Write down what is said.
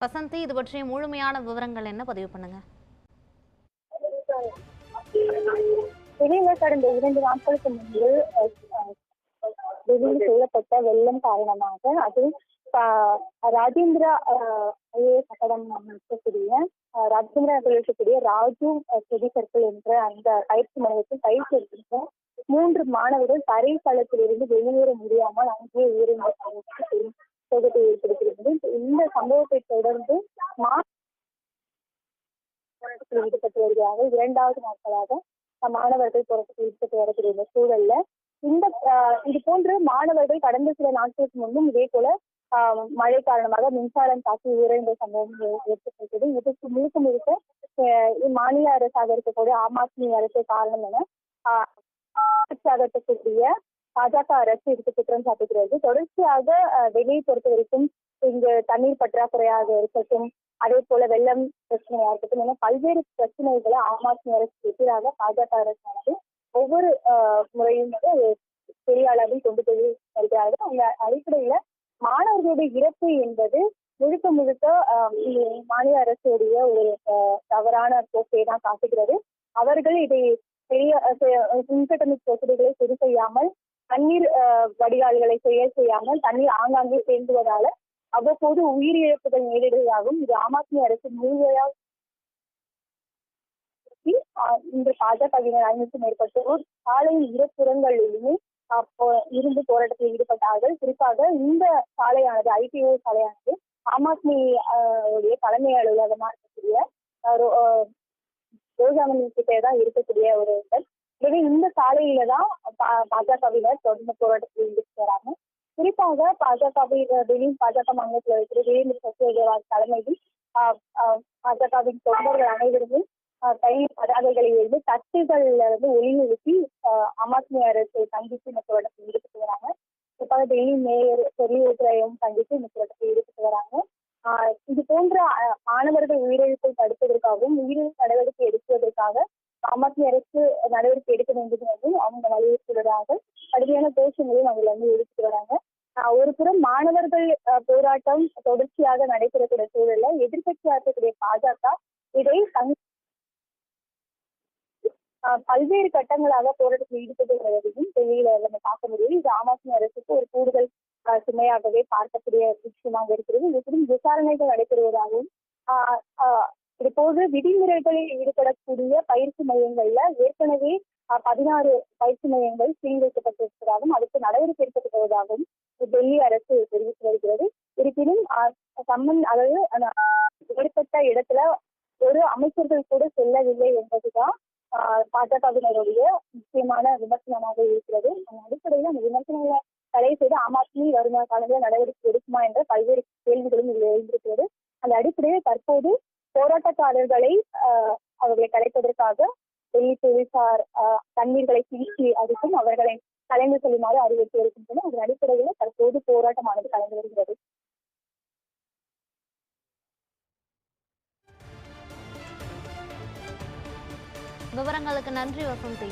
வசந்தி இது பற்றிய முழுமையான விவரங்கள் என்ன? பதிவு பண்ணுங்க. வெளியில கடந்த இரண்டு நாட்களுக்கு முன்பு வெளியில் செய்யப்பட்ட வெள்ளம் காரணமாக அது ராஜேந்திரா ஐஏஎஸ் அகாடமி இருக்கக்கூடிய ராஜேந்திரா நகரில் இருக்கக்கூடிய ராஜு செடி சர்க்கிள் என்ற அந்த பயிற்சி மையத்தில் பயிற்சி எடுக்கின்ற மூன்று மாணவர்கள் தரை தளத்திலிருந்து வெளியேற முடியாமல் அங்கே உயிரிழந்த பெரும் சோகத்தை சம்பவத்தை தொடர்ந்து போராட்டத்தில் ஈடுபட்டு வருகிறார்கள். இரண்டாவது நாட்களாக மாணவர்கள் போராட்டத்தில் ஈடுபட்டு வரக்கூடிய இந்த சூழல்ல இந்த இது போன்று மாணவர்கள் கடந்த சில நாட்களுக்கு முன்பும் இதே போல ஆஹ், மழை காரணமாக மின்சாரம் தாக்கி உயிரிழந்த சம்பவம் ஏற்பட்டிருக்கிறது. இதற்கு முழுக்க முழுக்க மாநில அரசாக இருக்கக்கூடிய ஆம் ஆத்மி அரசு காரணம் என ஆஹ், அரசாக பாஜக அரசு இதுக்கு குற்றம் சாட்டுகிறது. தொடர்ச்சியாக வெளியை டெல்லியை பொறுத்த வரைக்கும் இங்கு தண்ணீர் பற்றாக்குறையாக இருக்கட்டும் அதே போல வெள்ளம் பிரச்சனையா இருக்கட்டும் என பல்வேறு பிரச்சனைகளை ஆம் ஆத்மி அரசுக்கு எதிராக பாஜக அரசானது ஒவ்வொரு ஆஹ், முறையும் வந்து பெரிய அளவில் கொண்டு போய் வருகிறார்கள். அந்த அடிப்படையில மாணவர்களுடைய இறப்பு என்பது முழுக்க முழுக்க ஆஹ், மாநில அரசுடைய ஒரு தவறான போக்கை தான் காட்டுகிறது. அவர்கள் இதை பெரிய இன்கட்டமிக் வசதிகளை சரி செய்யாமல் தண்ணீர் வடிகால்களை செயல் செய்யாமல் தண்ணீர் ஆங்காங்கே தேங்குவதால அவ்வப்போது உயிரிழப்புகள் நேரிடுவதாகவும் இது ஆம் ஆத்மி அரசு முழுமையாக இந்த இன்று பாஜகவினர் ஐநூற்று மேற்பட்டோர் சாலையின் இருபுறங்களிலுமே புறங்களிலுமே இருந்து போராட்டத்தில் ஈடுபட்டார்கள். குறிப்பாக இந்த சாலையானது ஐடிஓ சாலையானது ஆம் ஆத்மி ஆஹ் உடைய தலைமை அலுவலகமாக இருக்கக்கூடிய ஆஹ் ரோ- ஆஹ் ரோஜாமணி கிட்டே தான் இருக்கக்கூடிய ஒரு இடம். எனவே இந்த சாலையில தான் பாஜகவினர் தொடர்ந்து போராட்டத்தில் ஈடுபட்டு வராங்க குறிப்பாக பாஜகவை பாஜக மாநிலத்தில் இருக்கிற வீரேந்திர சத்யதேவால் தலைமையில் பாஜகவின் தொண்டர்கள் அனைவருமே கை கையில் பதாகைகளை எழுதி தட்டுகள்ல வந்து ஒளி எழுப்பி ஆம் ஆத்மி அரசை சந்தித்து இந்த போராட்டத்தில் ஈடுபட்டு வராங்க. குறிப்பாக டெல்லி மேயர் பெரியதுரையும் சந்தித்து இந்த போராட்டத்தில் ஈடுபட்டு வராங்க. இது போன்ற மாணவர்கள் உயிரிழப்பை தடுப்பதற்காகவும் உயிரிழப்பு நடவடிக்கை எடுப்பதற்காக ஆம் ஆத்மி அரசு நடவடிக்கை எடுக்க வேண்டும் என்று அவங்க வலியுறுத்துவதாக கடுமையான கோஷங்களையும் அவங்க வந்து எடுத்துட்டு வராங்க. ஒரு புறம் மாணவர்கள் போராட்டம் தொடர்ச்சியாக நடைபெறக்கூடிய சூழல்ல எதிர்கட்சியாக இருக்கக்கூடிய பாஜக இதை தங் ஆஹ் பல்வேறு கட்டங்களாக போராட்டத்தில் ஈடுபட்டு வருவதையும் டெல்லியில நம்ம பார்க்க முடியும். இது ஆம் ஆத்மி அரசுக்கு ஒரு கூடுதல் ஆஹ் சுமையாகவே பார்க்கக்கூடிய விஷயமாக இருக்கிறது. இதுக்கும் விசாரணைகள் நடைபெறுவதாகவும் ஆஹ் இதுபோது விதிமுறைகளில் ஈடுபடக்கூடிய பயிற்சி மையங்கள்ல ஏற்கனவே பதினாறு பயிற்சி மையங்கள் சீல் வைக்கப்பட்டிருப்பதாகவும் அதுக்கு நடவடிக்கை எடுக்கப்பட்டுள்ளதாகவும் டெல்லி அரசு தெரிவித்து வருகிறது. இருப்பினும் சம்மன் அதாவது ஏற்பட்ட இடத்துல ஒரு அமைச்சர்கள் கூட செல்லவில்லை என்பதுதான் பாஜகவினருடைய முக்கியமான விமர்சனமாக இருக்கிறது. அந்த அடிப்படையில் அந்த விமர்சனங்களை தடை செய்து ஆம் ஆத்மி வருமான காலங்களில் நடவடிக்கை எடுக்குமா என்ற பல்வேறு கேள்விகளும் இதில் எழுந்திருக்கிறது. அந்த அடிப்படையில் தற்போது போராட்டக்காரர்களை அவர்களை கலைப்பதற்காக டெல்லி போலீசார் ஆஹ் தண்ணீர்களை பீச்சி அடிக்கும் அவர்களை கலைந்து செல்லுமாறு அறிவுறுத்தி வருகின்றன அதன் அடிப்படையில் தற்போது போராட்டமானது கலந்து வருகிறது. விவரங்களுக்கு நன்றி வசந்தி.